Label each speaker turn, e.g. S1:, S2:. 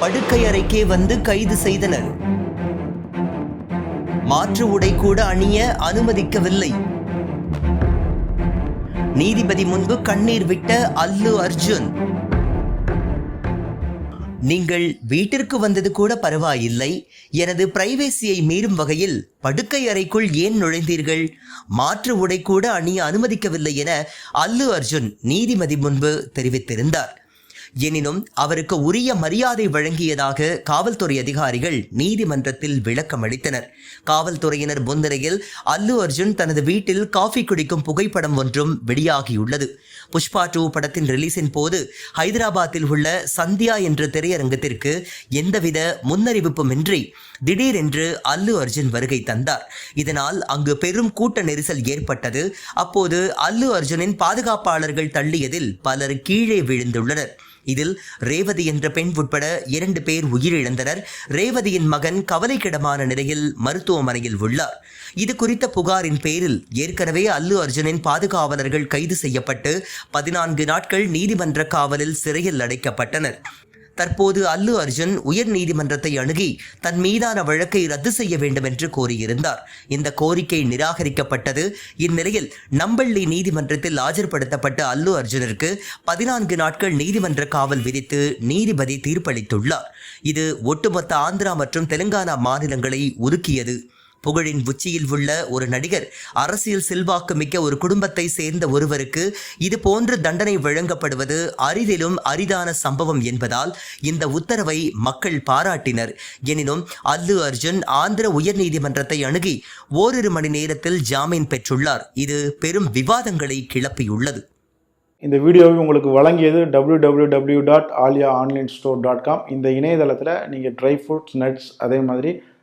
S1: படுக்கை அறைக்கே வந்து கைது செய்தனர். மாற்று உடை கூட அணிய அனுமதிக்கவில்லை. நீதிபதி முன்பு கண்ணீர் விட்ட அல்லு அர்ஜுன் நீங்கள் வீட்டிற்கு வந்தது கூட பரவாயில்லை. எனது பிரைவேசியை மீறும் வகையில் படுக்கை அறைக்குள் ஏன் நுழைந்தீர்கள்? மாற்று உடை கூட அணிய அனுமதிக்கவில்லை என அல்லு அர்ஜுன் நீதிபதி முன்பு தெரிவித்திருந்தார். எனினும் அவருக்கு உரிய மரியாதை வழங்கியதாக காவல்துறை அதிகாரிகள் நீதிமன்றத்தில் விளக்கம் அளித்தனர். காவல்துறையினர் முன்னிலையில் அல்லு அர்ஜுன் தனது வீட்டில் காஃபி குடிக்கும் புகைப்படம் ஒன்றும் வெளியாகியுள்ளது. புஷ்பா டூ படத்தின் ரிலீஸின் போது ஹைதராபாத்தில் உள்ள சந்தியா என்ற திரையரங்கத்திற்கு எந்தவித முன்னறிவிப்புமின்றி திடீரென்று அல்லு அர்ஜுன் வருகை தந்தார். இதனால் அங்கு பெரும் கூட்ட நெரிசல் ஏற்பட்டது. அப்போது அல்லு அர்ஜுனின் பாதுகாப்பாளர்கள் தள்ளியதில் பலர் கீழே விழுந்துள்ளனர். இதில் ரேவதி என்ற பெண் உட்பட இரண்டு பேர் உயிரிழந்தனர். ரேவதியின் மகன் கவலைக்கிடமான நிலையில் மருத்துவமனையில் உள்ளார். இது குறித்த புகாரின் பேரில் ஏற்கனவே அல்லு அர்ஜுனின் பாதுகாவலர்கள் கைது செய்யப்பட்டு பதினான்கு நாட்கள் நீதிமன்ற காவலில் சிறையில் அடைக்கப்பட்டனர். தற்போது அல்லு அர்ஜுன் உயர் நீதிமன்றத்தை அணுகி தன் மீதான வழக்கை ரத்து செய்ய வேண்டும் என்று கோரியிருந்தார். இந்த கோரிக்கை நிராகரிக்கப்பட்டது. இந்நிலையில் நம்பள்ளி நீதிமன்றத்தில் ஆஜர்படுத்தப்பட்ட அல்லு அர்ஜுனிற்கு பதினான்கு நாட்கள் நீதிமன்ற காவல் விதித்து நீதிபதி தீர்ப்பளித்துள்ளார். இது ஒட்டுமொத்த ஆந்திரா மற்றும் தெலுங்கானா மாநிலங்களை உருக்கியது. புகழின் உச்சியில் உள்ள ஒரு நடிகர் அரசியல் செல்வாக்கு மிக்க ஒரு குடும்பத்தை சேர்ந்த ஒருவருக்கு இது போன்று தண்டனை வழங்கப்படுவது அரிதிலும் அரிதான சம்பவம் என்பதால் இந்த உத்தரவை மக்கள் பாராட்டினர். எனினும் அல்லு அர்ஜுன் ஆந்திர உயர்நீதிமன்றத்தை அணுகி ஓரிரு மணி நேரத்தில் ஜாமீன் பெற்றுள்ளார். இது பெரும் விவாதங்களை கிளப்பியுள்ளது.
S2: இந்த வீடியோவை உங்களுக்கு வழங்கியது www.alia dot Alia online store dot com இந்த இணையதளத்தில் நீங்கள் ட்ரை ஃப்ரூட்ஸ் நட்ஸ் அதே மாதிரி